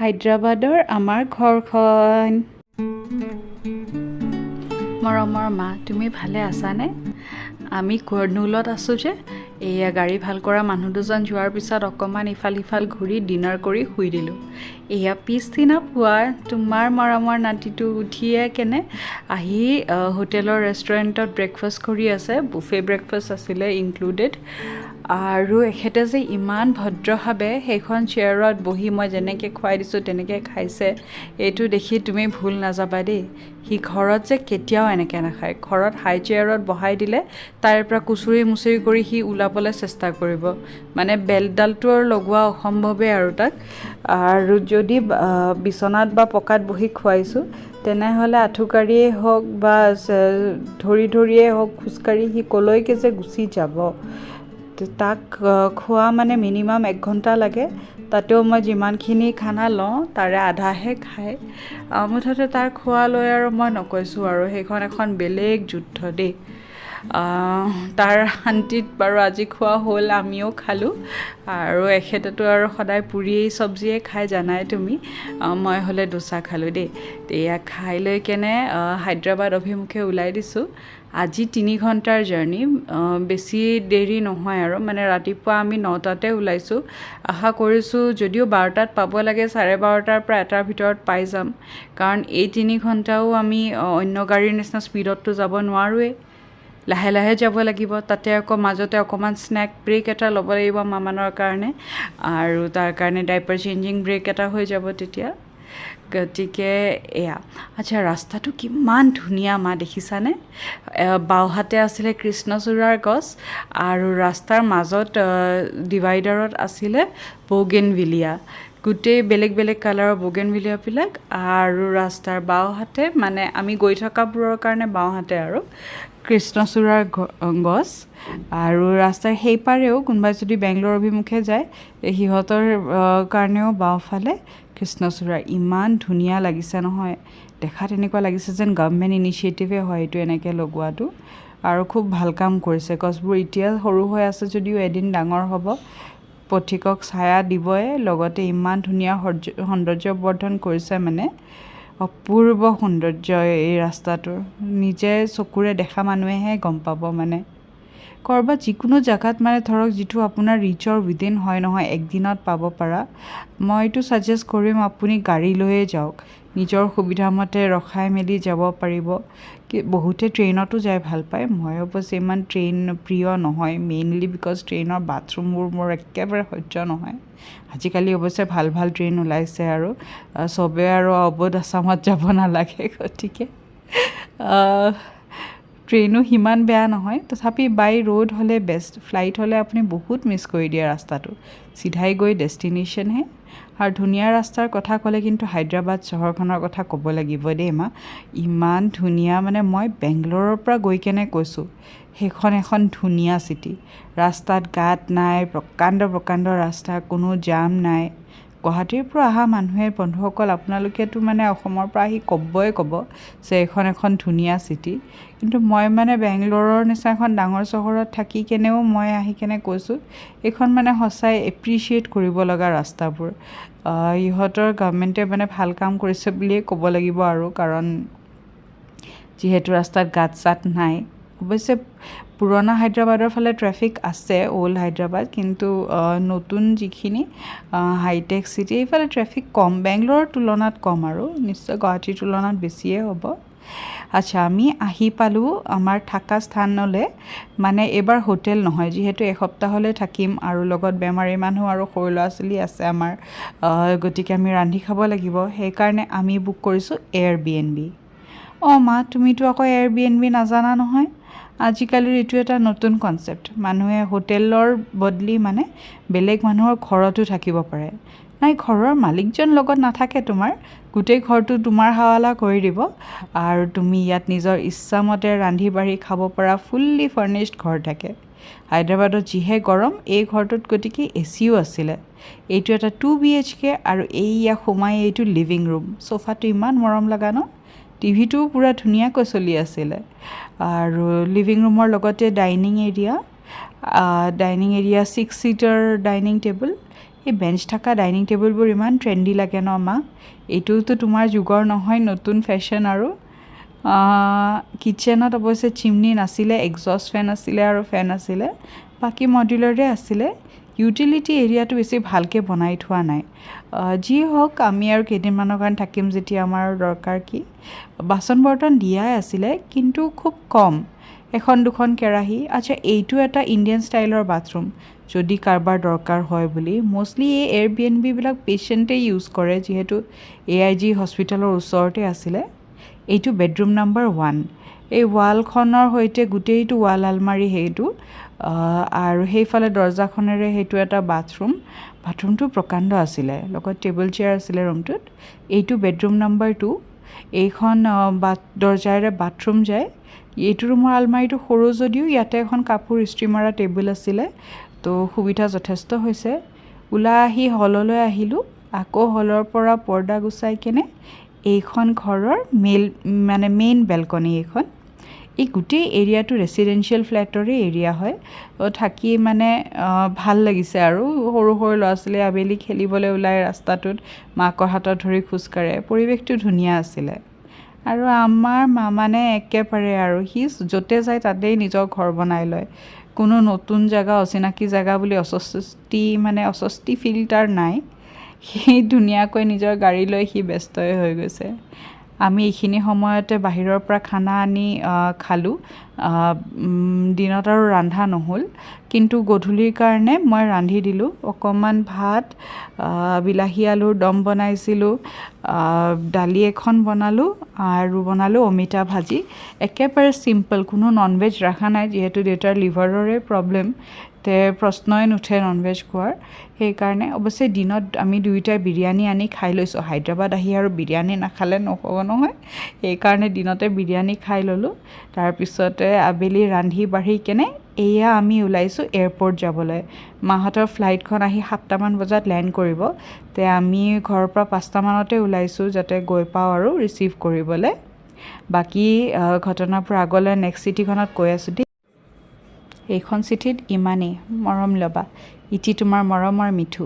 হায়দৰাবাদৰ আমাৰ ঘৰখন। মৰমৰ মা তুমি ভালে আছানে? আমি কৰ্নুলত আছোঁ যে এয়া গাড়ী ভাল কৰা মানুহ দুজন যোৱাৰ পিছত অকণমান ইফাল সিফাল ঘূৰি ডিনাৰ কৰি শুই দিলোঁ। এয়া পিছদিনা পুৱা তোমাৰ মৰমৰ নাতিটো উঠিয়ে কেনে আহ, হোটেলৰ ৰেষ্টুৰেণ্টত ব্ৰেকফাষ্ট কৰি আছে। বুফে ব্ৰেকফাষ্ট আছিলে ইনক্লুডেড আৰু এখেতে যে ইমান ভদ্ৰভাৱে সেইখন চেয়াৰত বহি মই যেনেকৈ খুৱাই দিছোঁ তেনেকৈ খাইছে এইটো দেখি তুমি ভুল নাযাবা দেই। সি ঘৰত যে কেতিয়াও এনেকৈ নাখায়। ঘৰত হাই চেয়াৰত বহাই দিলে তাৰে পৰা কুচুৰি মুচুৰি কৰি সি ওলাবলৈ চেষ্টা কৰিব। মানে বেল্টডালটো আৰু লগোৱা অসম্ভৱেই আৰু তাক। আৰু যদি বিচনাত বা পকাত বহি খুৱাইছোঁ তেনেহ'লে আঁঠুকাঢ়িয়েই হওক বা ধৰি ধৰিয়েই হওক খোজকাঢ়ি সি ক'লৈকে যে গুচি যাব। তাক খোৱা মানে মিনিমাম এক ঘণ্টা লাগে। তাতেও মই যিমানখিনি খানা লওঁ তাৰে আধাহে খায়। মুঠতে তাৰ খোৱা লৈ আৰু মই নকৈছোঁ আৰু সেইখন এখন বেলেগ যুদ্ধ দেই। তাৰ শান্তিত বাৰু আজি খোৱা হ'ল আমিও খালোঁ। আৰু এখেতেতো আৰু সদায় পুৰিয়েই চব্জিয়ে খাই জানাই তুমি। মই হ'লে দোচা খালোঁ দেই। এয়া খাই লৈ কেনে হায়দৰাবাদ অভিমুখে ওলাই দিছোঁ। আজি তিনি ঘণ্টাৰ জাৰ্ণি বেছি দেৰি নহয় আৰু। মানে ৰাতিপুৱা আমি নটাতে ওলাইছোঁ। আশা কৰিছোঁ যদিও বাৰটাত পাব লাগে, চাৰে বাৰটাৰ পৰা এটাৰ ভিতৰত পাই যাম। কাৰণ এই তিনি ঘণ্টাও আমি অন্য গাড়ীৰ নিচিনা স্পীডততো যাব নোৱাৰোৱেই। লাহে লাহে যাব লাগিব। তাতে আকৌ মাজতে অকণমান স্নেক ব্ৰেক এটা ল'ব লাগিব মামানৰ কাৰণে। আৰু তাৰ কাৰণে ডাইপাৰ চেঞ্জিং ব্ৰেক এটা হৈ যাব তেতিয়া। গতিকে এয়া। আচ্ছা ৰাস্তাটো কিমান ধুনীয়া মা দেখিছানে? বাওঁহাতে আছিলে কৃষ্ণচূড়াৰ গছ আৰু ৰাস্তাৰ মাজত ডিভাইডাৰত আছিলে বৌগেনভিলিয়া। গোটেই বেলেগ বেলেগ কালাৰৰ বৌগেনভিলিয়াবিলাক আৰু ৰাস্তাৰ বাওঁহাতে মানে আমি গৈ থকাবোৰৰ কাৰণে বাওঁহাতে আৰু কৃষ্ণচূড়াৰ গছ আৰু ৰাস্তাৰ সেইপাৰেও কোনোবাই যদি বেংগলোৰ অভিমুখে যায় সিহঁতৰ কাৰণেও বাওঁফালে কৃষ্ণচূড়া ইমান ধুনীয়া লাগিছে নহয়। দেখাত এনেকুৱা লাগিছে যেন গভমেণ্ট ইনিচিয়েটিভে হয় এইটো এনেকৈ লগোৱাটো। আৰু খুব ভাল কাম কৰিছে। গছবোৰ এতিয়া সৰু হৈ আছে যদিও এদিন ডাঙৰ হ'ব। পথিকক ছায়া দিবই লগতে ইমান ধুনীয়া সৌন্দৰ্য বৰ্ধন কৰিছে মানে। অপূৰ্ব সৌন্দৰ্য এই ৰাস্তাটোৰ। নিজে চকুৰে দেখা মানুহেহে গম পাব মানে। ক'ৰবাত যিকোনো জেগাত মানে ধৰক যিটো আপোনাৰ ৰিচৰ উইদিন হয় নহয় একদিনত পাব পাৰা মইতো ছাজেষ্ট কৰিম আপুনি গাড়ী লৈয়ে যাওক। নিজৰ সুবিধামতে ৰখাই মেলি যাব পাৰিব। বহুতে ট্ৰেইনতো যাই ভাল পায়। মই অৱশ্যে ইমান ট্ৰেইন প্ৰিয় নহয় মেইনলি বিকজ ট্ৰেইনৰ বাথৰুমবোৰ মোৰ একেবাৰে সহ্য নহয়। আজিকালি অৱশ্যে ভাল ভাল ট্ৰেইন ওলাইছে আৰু চবে আৰু অবধ আছামত যাব নালাগে গতিকে ট্ৰেইনো সিমান বেয়া নহয় তথাপি বাই ৰোড হ'লে বেষ্ট ফ্লাইট হ'লে আপুনি বহুত মিছ কৰি দিয়ে ৰাস্তাটো। চিধাই গৈ ডেষ্টিনেশ্যনহে। আৰু ধুনীয়া ৰাস্তাৰ কথা ক'লে কিন্তু হায়দৰাবাদ চহৰখনৰ কথা ক'ব লাগিব দেই মা। ইমান ধুনীয়া মানে মই বেংগলোৰৰ পৰা গৈ কেনে কৈছোঁ। সেইখন এখন ধুনীয়া চিটি। ৰাস্তাত গাঁত নাই প্ৰকাণ্ড প্ৰকাণ্ড ৰাস্তা কোনো জাম নাই। গুৱাহাটীৰ পৰা অহা মানুহে বন্ধুসকল আপোনালোকেতো মানে অসমৰ পৰা আহি ক'বই ক'ব যে এইখন এখন ধুনীয়া চিটি কিন্তু মই মানে বেংগলোৰৰ নিচিনা এখন ডাঙৰ চহৰত থাকি কেনেও মই আহি কেনে কৈছোঁ এইখন মানে সঁচাই এপ্ৰিচিয়েট কৰিব লগা ৰাস্তাবোৰ। ইহঁতৰ গভমেণ্টে মানে ভাল কাম কৰিছে বুলিয়ে ক'ব লাগিব আৰু কাৰণ যিহেতু ৰাস্তাত গাঁত চাত নাই। অৱশ্যে পুৰণা হায়দৰাবাদৰ ফালে ট্ৰেফিক আছে অল্ড হায়দৰাবাদ কিন্তু নতুন যিখিনি হাইটেক চিটি এইফালে ট্ৰেফিক কম। বেংগলোৰৰ তুলনাত কম আৰু নিশ্চয় গুৱাহাটীৰ তুলনাত বেছিয়ে হ'ব। আচ্ছা আমি আহি পালোঁ আমাৰ থকা স্থানলৈ। মানে এইবাৰ হোটেল নহয় যিহেতু এসপ্তাহলৈ থাকিম আৰু লগত বেমাৰী মানুহ আৰু সৰু ল'ৰা ছোৱালী আছে আমাৰ গতিকে আমি ৰান্ধি খাব লাগিব। সেইকাৰণে আমি বুক কৰিছোঁ এয়াৰ বি এন বি অঁ মা তুমিতো আকৌ এয়াৰ বি এন বি নাজানা নহয়। আজিকালিৰ এইটো এটা নতুন কনচেপ্ট মানুহে হোটেলৰ বদলি মানে বেলেগ মানুহৰ ঘৰতো থাকিব পাৰে। নাই ঘৰৰ মালিকজন লগত নাথাকে তোমাৰ। গোটেই ঘৰটো তোমাৰ হাৱালা কৰি দিব আৰু তুমি ইয়াত নিজৰ ইচ্ছামতে ৰান্ধি বাঢ়ি খাব পৰা ফুল্লি ফাৰ্নিছড ঘৰ থাকে। হায়দৰাবাদত যিহে গৰম এই ঘৰটোত গতিকে এ চিও আছিলে। এইটো এটা টু বি এইচ কে আৰু এইয়া সোমাই এইটো লিভিং ৰুম চোফাটো ইমান মৰম লগা ন? টিভিটোও পূৰা ধুনীয়াকৈ চলি আছিলে। আৰু লিভিং ৰুমৰ লগতে dining area dining area six seater dining table এই বেঞ্চ থকা ডাইনিং টেবুলবোৰ ইমান ট্ৰেণ্ডি লাগে ন মা এইটোতো তোমাৰ যুগৰ নহয়, নতুন ফেশ্বন আৰু। কিটচেনত অৱশ্যে চিমনি নাছিলে এগজষ্ট ফেন আছিলে আৰু ফেন আছিলে। বাকী মডুলাৰে আছিলে। ইউটিলিটি এৰিয়াটো বেছি ভালকৈ বনাই থোৱা নাই। যি হওক, আমি আৰু কেইদিনমানৰ কাৰণে থাকিম যেতিয়া আমাৰ দৰকাৰ কি। বাচন বৰ্তন দিয়াই আছিলে, কিন্তু খুব কম। এখন দুখন কেৰাহী আচ্ছা এইটো এটা ইণ্ডিয়ান ষ্টাইলৰ বাথৰুম যদি কাৰোবাৰ দৰকাৰ হয় বুলি। মষ্টলি এই এয়াৰ বি এন বিবিলাক পেচেণ্টে ইউজ কৰে, যিহেতু এ আই জি হস্পিটেলৰ ওচৰতে আছিলে। এইটো বেডৰুম নাম্বাৰ ওৱান এই ৱালখনৰ সৈতে গোটেইটো ৱাল আলমাৰি সেইটো আৰু সেইফালে দৰ্জাখনেৰে সেইটো এটা বাথৰুম। বাথৰুমটো প্ৰকাণ্ড আছিলে লগত টেবুল চেয়াৰ আছিলে ৰুমটোত। এইটো বেডৰুম নাম্বাৰ টু। এইখন বাথ দৰ্জাৰে বাথৰুম যায়। এইটো ৰুমৰ আলমাৰিটো সৰু যদিও ইয়াতে এখন কাপোৰ ইস্ত্ৰি মৰা টেবুল আছিলে তো সুবিধা যথেষ্ট হৈছে। ওলাই আহি হললৈ আহিলোঁ। আকৌ হলৰ পৰা পৰ্দা গুচাই কেনে এইখন ঘৰৰ মেইল মানে মেইন বেলকনি এইখন এই গোটেই এৰিয়াটো ৰেচিডেঞ্চিয়েল ফ্লেটৰে এৰিয়া হয়। থাকি মানে ভাল লাগিছে আৰু। সৰু সৰু ল'ৰা ছোৱালীয়ে আবেলি খেলিবলৈ ওলাই ৰাস্তাটোত মাকৰ হাতত ধৰি খোজকাঢ়ে পৰিৱেশটো ধুনীয়া আছিলে। আৰু আমাৰ মা মানে একেবাৰে আৰু সি য'তে যায় তাতেই নিজৰ ঘৰ বনাই লয়। কোনো নতুন জেগা অচিনাকি জেগা বুলি অস্বস্তি মানে অস্বস্তি ফিল তাৰ নাই। সি ধুনীয়াকৈ নিজৰ গাড়ী লৈ সি ব্যস্তই হৈ গৈছে। আমি এইখিনি সময়তে বাহিৰৰ পৰা খানা আনি খালোঁ। দিনত আৰু ৰন্ধা নহ'ল। কিন্তু গধূলিৰ কাৰণে মই ৰান্ধি দিলোঁ। অকণমান ভাত বিলাহী আলুৰ দম বনাইছিলোঁ। দালি এখন বনালোঁ আৰু বনালোঁ অমিতা ভাজি। একেবাৰে চিম্পল কোনো নন ভেজ ৰখা নাই যিহেতু দেউতাৰ লিভাৰৰে প্ৰব্লেম তে প্ৰশ্নই নুঠে নন ভেজ খোৱাৰ। সেইকাৰণে অৱশ্যে দিনত আমি দুয়োটাই বিৰিয়ানী আনি খাই লৈছোঁ। হায়দৰাবাদ আহি আৰু বিৰিয়ানী নাখালে নহ'ব নহয়। সেইকাৰণে দিনতে বিৰিয়ানী খাই ল'লোঁ। তাৰপিছতে আবেলি ৰান্ধি বাঢ়ি কেনে এয়া আমি ওলাইছোঁ এয়াৰপৰ্ট যাবলৈ। মাহঁতৰ ফ্লাইটখন আহি সাতটামান বজাত লেণ্ড কৰিব। তে আমি ঘৰৰ পৰা পাঁচটামানতে ওলাইছোঁ যাতে গৈ পাওঁ আৰু ৰিচিভ কৰিবলৈ। বাকী ঘটনাবোৰ আগলৈ নেক্সট চিটিখনত কৈ আছোঁ। দেই এইখন চিঠিত ইমানেই মৰম ল'বা। ইটি তোমাৰ মৰমৰ মিঠু।